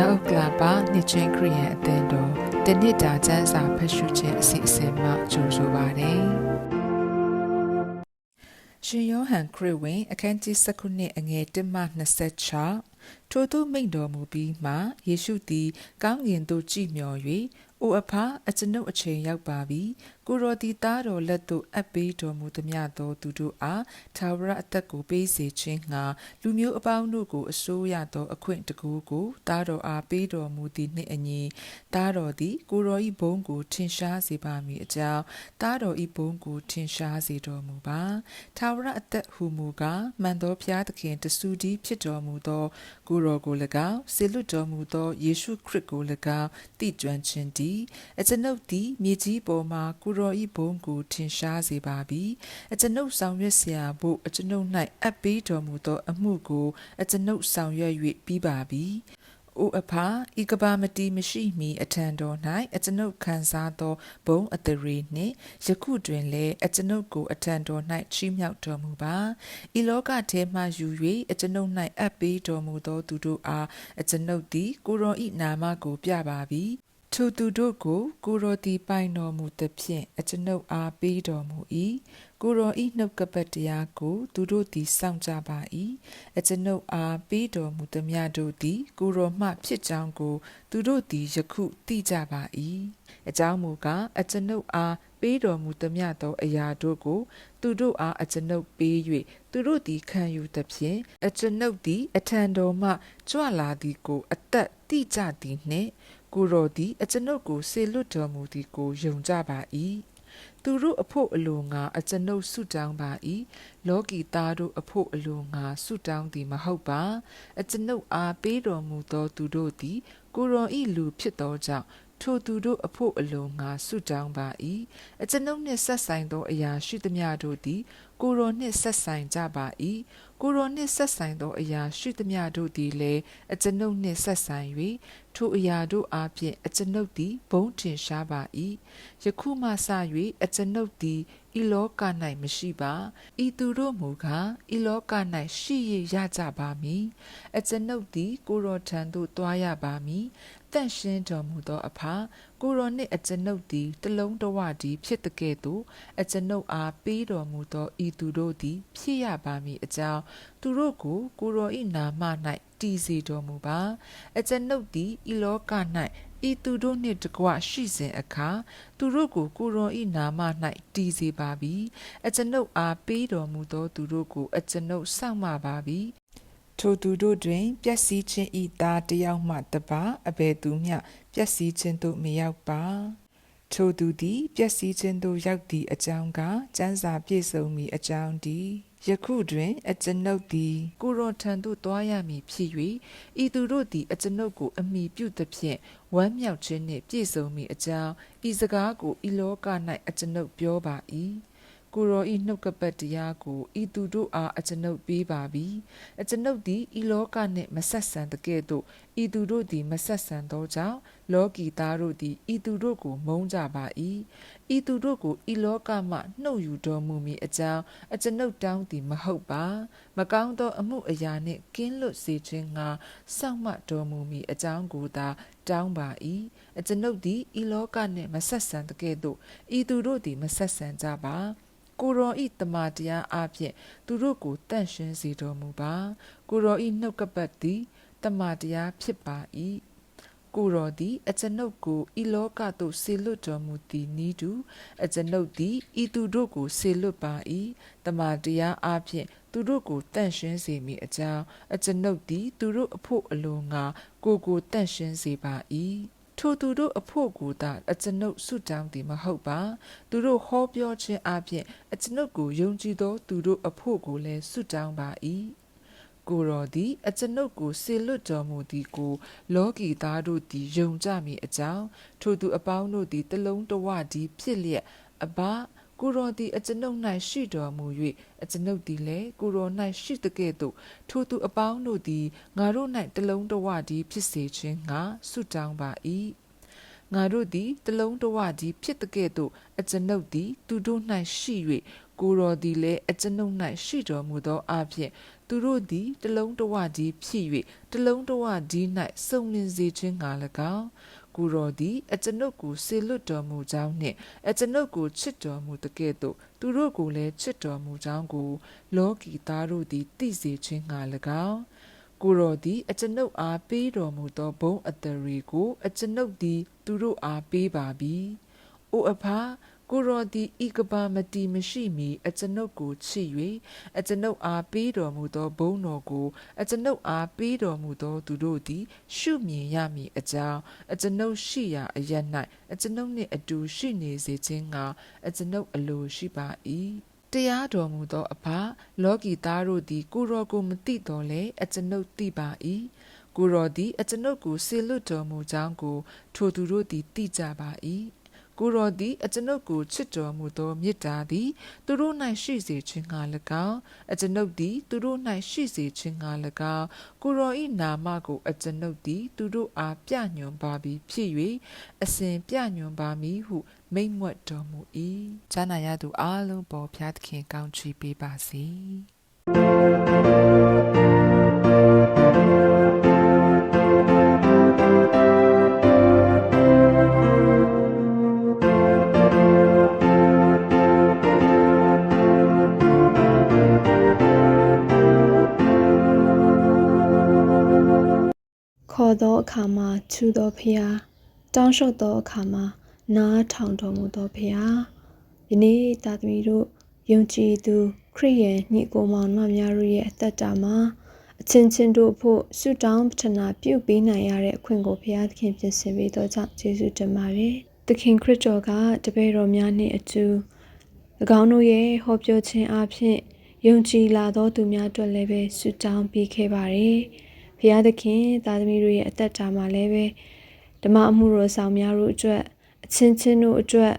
မြောက်ဥက္ကလာပါနှစ်ချင်းခရီးယန်အသင်းတော်တနစ်တာကျမ်းစာဖတ်ရှုခြင်းအစီအစဉ်မှကြိုဆိုပါရစေ။ရှင်ယောဟန်ခရစ်ဝင် အခန်းကြီး19အငယ်1မှ26ထို့သူမိန့်တော်မူပြီးမှယေရှုသည် ကောင်းကင်သို့ကြည့်မျှော်၍အိုအဖာအကျွန်ုပ်အချိန်ရောက်ပါပြီ ကိုရောဒီသားတော်လက်သို့အပ်ပေးတော်မူသမျှသောသူတို့အားသာဝရအသက်ကိုပေးစေခြင်းငှာလူမျိုးအပေါင်းတို့ကိုအစိုးရသောအခွင့်တကူကိုသားတော်အားပေးတော်မူသည်နှင့်အညီသားတော်သည်ကိုရောဤဘုံကိုထင်ရှားစေပါမည်အကြောင်းသားတော်ဤဘုံကိုထင်ရှားစေတော်မူပါသာဝရအသက်ဟုမူကားမှန်သောဖျားသခင်တဆူတည်းဖြစ်တော်မူသောကိုရောကို၎င်းဆေလွတ်တော်မူသောယေရှုခရစ်ကို၎င်းတည်ကျွမ်းခြင်းတည်းအကျွန်ုပ်သည်မြေကြီးပေါ်မှာကိုရောဤဘုံကိုထင်ရှားစေပါပြီအကျွန်ုပ်ဆောင်ရွက်เสียဖို့အကျွန်ုပ်၌အပ်ပေးတော်မူသောအမှုကိုအကျွန်ုပ်ဆောင်ရွက်၍ပြီးပါပြီအိုအဖာဤကဘာမတီမရှိမီအထံတော်၌အကျွန်ုပ်ခံစားသောဘုံအတရေနှင့်ယခုတွင်လည်းအကျွန်ုပ်ကိုအထံတော်၌ချီးမြှောက်တော်မူပါဤလောကထဲမှယူ၍အကျွန်ုပ်၌အပ်ပေးတော်မူသောသူတို့အားအကျွန်ုပ်သည်ကိုရောဤနာမကိုပြပါပြီ ထိုသူတို့ကိုကိုရောတီပိုင်တော်မူသဖြင့်အကျွန်ုပ်အားပေးတော်မူ၏ကိုရောဤနှုတ်ကပတ်တရားကို သူတို့သည်စောင့်ကြပါ၏အကျွန်ုပ်အားပေးတော်မူသမျှတို့သည်ကိုရောမှဖြစ်ကြောင်းကို သူတို့သည်ယခုသိကြပါ၏အကြောင်းမူကားအကျွန်ုပ်အားပေးတော်မူသမျှသောအရာတို့ကို သူတို့အားအကျွန်ုပ်ပေး၍သူတို့သည်ခံယူသဖြင့်အကျွန်ုပ်သည်အထံတော်မှကြွလာသည်ကို အသက်တိကြသည်နှင့် ကိုရောသည်အကျွန်ုပ်ကိုဆေလွတ်တော်မူသည်ကိုယုံကြပါ၏သူတို့အဖို့အလိုငါအကျွန်ုပ်ဆုတောင်းပါ၏လောကီသားတို့အဖို့အလိုငါဆုတောင်းသည်မဟုတ်ပါ အကျွန်ုပ်အားပေးတော်မူသောသူတို့သည် ကိုရောဤလူဖြစ်သောကြောင့်ထိုသူတို့အဖို့အလိုငါဆုတောင်းပါ၏အကျွန်ုပ်နှင့်ဆက်ဆိုင်သောအရာရှိသမျှတို့သည် ကိုရောနှင့်ဆက်ဆိုင်ကြပါ၏ကိုရောနှင့်ဆက်ဆိုင်သောအရာရှိသမျှတို့သည်လည်းအကျွန်ုပ်နှင့်ဆက်ဆိုင်၍ထိုအရာတို့အားဖြင့်အကျွန်ုပ်သည်ဘုံထင်ရှားပါ၏ယခုမှစ၍အကျွန်ုပ်သည်ဤလောက၌မရှိပါဤသူတို့မူကားဤလောက၌ရှိရရကြပါမည်အကျွန်ုပ်သည်ကိုရောထံသို့တွားရပါမည်တန့်ရှင်းတော်မူသောအဖာ ကိုရောနှင့်အကျွန်ုပ်သည်တလုံးတဝတည်းဖြစ်တဲ့ကဲ့သို့အကျွန်ုပ်အားပေးတော်မူသောဤသူတို့သည် ဖြစ်ရပါမည်အကြောင်းသူတို့ကိုကိုရောဤနာမ၌တည်စေတော်မူပါအကျွန်ုပ်သည်ဤလောက၌ဤသူတို့နှင့်တကွရှိစဉ်အခါသူတို့ကိုကိုရောဤနာမ၌တည်စေပါပြီအကျွန်ုပ်အားပေးတော်မူသောသူတို့ကိုအကျွန်ုပ်စောင့်မပါပြီ ထိုသူတို့တွင်ပျက်စီးခြင်းဤသားတယောက်မှတပါအဘယ်သူမျှပျက်စီးခြင်းသို့မရောက်ပါထိုသူသည်ပျက်စီးခြင်းသို့ရောက်သည့်အကြောင်းကစံစာပြည့်စုံမည်အကြောင်းတည်းယခုတွင်အကျွန်ုပ်သည်ကိုရောထံသို့သွားရမည်ဖြစ်၍ဤသူတို့သည်အကျွန်ုပ်ကိုအမိပြုသဖြင့်ဝမ်းမြောက်ခြင်းနှင့်ပြည့်စုံမည်အကြောင်းဤစကားကိုဤလောက၌အကျွန်ုပ်ပြောပါ၏ ကိုရောဤနှုတ်ကပတ်တရားကိုဤသူတို့အားအကျွန်ုပ်ပေးပါပြီအကျွန်ုပ်သည်ဤလောကနှင့်မဆက်ဆံတကဲ့သို့ဤသူတို့သည်မဆက်ဆံသောကြောင့်လောကီသားတို့သည်ဤသူတို့ကိုမုန်းကြပါ၏ဤသူတို့ကိုဤလောကမှနှုတ်ယူတော်မူမည်အကြောင်းအကျွန်ုပ်တောင်းသည်မဟုတ်ပါ မကောင်းသောအမှုအရာနှင့်ကင်းလွတ်စေခြင်းငှာစောင့်မှတော်မူမည်အကြောင်းကိုသာတောင်းပါ၏အကျွန်ုပ်သည်ဤလောကနှင့်မဆက်ဆံတကဲ့သို့ဤသူတို့သည်မဆက်ဆံကြပါ ကိုရောဤတမန်တရားအဖြစ်သူတို့ကိုတန့်ရှင်းစေတော်မူပါကိုရောဤနှုတ်ကပတ်သည်တမန်တရားဖြစ်ပါ၏ကိုရောသည်အကျွန်ုပ်ကိုဤလောကသို့ဆေလွတ်တော်မူသည်နီးတူအကျွန်ုပ်သည်ဤသူတို့ကိုဆေလွတ်ပါ၏တမန်တရားအဖြစ်သူတို့ကိုတန့်ရှင်းစေမိအကြောင်းအကျွန်ုပ်သည် သူတို့အဖို့အလိုငါကိုကိုတန့်ရှင်းစေပါ၏ ထိုသူတို့အဖို့ကိုသာအကျွန်ုပ်ဆုတောင်းသည်မဟုတ်ပါ သူတို့ဟောပြောခြင်းအပြင်အကျွန်ုပ်ကိုယုံကြည်သောသူတို့အဖို့ကိုလည်းဆုတောင်းပါ၏ကိုတော်သည်အကျွန်ုပ်ကိုဆေလွတ်တော်မူသည်ကို လောကီသားတို့သည်ယုံကြမည်အကြောင်းထိုသူအပေါင်းတို့သည်တလုံးတဝတည်းဖြစ်လျက်အဘ ကိုရောသည်အကျွန်ုပ်၌ရှိတော်မူ၍အကျွန်ုပ်သည်လည်းကိုရော၌ရှိတကဲ့သို့ထိုသူအပေါင်းတို့သည်ငါတို့၌တလုံးတဝတည်းဖြစ်စေခြင်းငါဆုတောင်းပါ၏ငါတို့သည်တလုံးတဝကြီးဖြစ်တဲ့ကဲ့သို့အကျွန်ုပ်သည် သူတို့၌ရှိ၍ကိုယ်တော်သည်လည်းအကျွန်ုပ်၌ရှိတော်မူသောအဖြစ်သူတို့သည်တလုံးတဝကြီးဖြစ်၍တလုံးတဝကြီး၌စုံလင်စေခြင်းငှာ၎င်း ကိုယ်တော်သည်အကျွန်ုပ်ကိုဆေလွတ်တော်မူကြောင်းနှင့်အကျွန်ုပ်ကိုချစ်တော်မူတဲ့ကဲ့သို့သူတို့ကိုလည်းချစ်တော်မူကြောင်းကို လောကီသားတို့သည်သိစေခြင်းငှာ၎င်းကိုယ်တော်သည်အကျွန်ုပ်အားပေးတော်မူသောဘုန်းအတရီကို အကျွန်ုပ်သည် သူတို့အားပေးပါပြီ။အိုအဖာ ကိုယ်တော်သည်ဤကဘာမတီမရှိမီအကျွန်ုပ်ကိုချစ်၍အကျွန်ုပ်အားပေးတော်မူသောဘုန်းတော်ကိုအကျွန်ုပ်အားပေးတော်မူသောသူတို့သည် ရှုမြင်ရမည်အကြောင်းအကျွန်ုပ်ရှိရာအရ၌အကျွန်ုပ်နှင့်အတူရှိနေစေခြင်းငှာအကျွန်ုပ်အလိုရှိပါ၏။တရားတော်မူသောအဖလောကီသားတို့သည် ကိုယ်တော်ကိုမသိတော်လဲအကျွန်ုပ်သိပါ၏ကိုယ်တော်သည်အကျွန်ုပ်ကိုဆေလွတ်တော်မူကြောင်းကို ထိုသူတို့သည်သိကြပါ၏ ကိုယ်တော်သည်အကျွန်ုပ်ကိုချစ်တော်မူသောမေတ္တာသည် သူတို့၌ရှိစေခြင်းငှာ၎င်းအကျွန်ုပ်သည် သူတို့၌ရှိစေခြင်းငှာ၎င်းကိုယ်တော်၏နာမကိုအကျွန်ုပ်သည် သူတို့အားပြညွန်ပါပြီဖြစ်၍အစဉ်ပြညွန်ပါမည်ဟု မိန့်မွတ်တော်မူ၏ဈာနာရသူအလုံးပေါ်ဖျားသခင်ကောင်းချီးပေးပါစေ ခေါ်သောအခါမှာချူသောဖျားတောင်းလျှောက်သောအခါမှာနားထောင်တော်မူသောဖျားယနေ့တာသမီတို့ယုံကြည်သူ ခရိယန်ညီကိုမောင်နှမများတို့ရဲ့အသက်တာမှာအချင်းချင်းတို့ဖို့ဆုတောင်းပတနာပြုပေးနိုင်ရတဲ့အခွင့်ကိုဘုရားသခင်ပြင်ဆင်ပေးသောကြောင့်ယေရှုတင်ပါတယ်သခင်ခရစ်တော်ကတပည့်တော်များနှင့်အတူ၎င်းတို့ရဲ့ဟောပြောခြင်းအပြင်ယုံကြည်လာသောသူများအတွက်လည်းပဲဆုတောင်းပေးခဲ့ပါတယ်။ ဖရာသခင်သားသမီးတို့ရဲ့အသက်တာမှာလည်းပဲဓမ္မအမှုတော်ဆောင်များတို့အတွက်အချင်းချင်းတို့အတွက်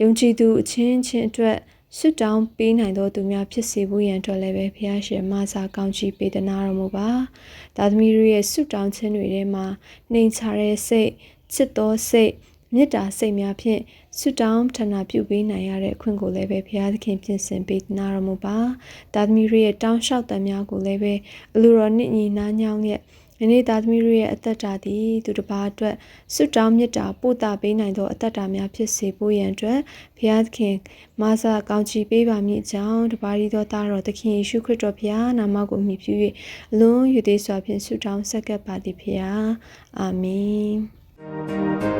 ယုံကြည်သူအချင်းချင်းအတွက်ဆွတ်တောင်းပေးနိုင်သောသူများဖြစ်စေဖို့ရန်အတွက်လည်းပဲဖရာရှင်မဆာကောင်းချီးပေးသနာတော်မူပါသားသမီးတို့ရဲ့ဆွတ်တောင်းခြင်းတွေထဲမှာနှိမ်ချတဲ့စိတ်ချစ်သောစိတ် မေတ္တာစိတ်များဖြင့်ဆွတ်တောင်းထဏပြုပေးနိုင်ရတဲ့အခွင့်ကိုလည်းပဲဘုရားသခင်ပြင်ဆင်ပေးနာတော်မူပါတာသမီတို့ရဲ့တောင်းလျှောက်တမ်းများကိုလည်းပဲအလိုတော်နှင့်ညီနာညောင်းရဲ့ယနေ့သားသမီးတို့ရဲ့အသက်တာသည်သူတစ်ပါးအတွက်ဆွတ်တောင်းမြတ်တာပို့တာပေးနိုင်သောအသက်တာများဖြစ်စေဖို့ရန်အတွက်ဘုရားသခင်မဆာကောင်းချီးပေးပါမည်အကြောင်းတပါးရီသောသားတော်သခင်ယေရှုခရစ်တော်ဘုရားနာမကိုအမိပြု၍အလုံးယူသေးစွာဖြင့်ဆွတ်တောင်းဆက်ကပ်ပါသည်ဘုရားအာမင်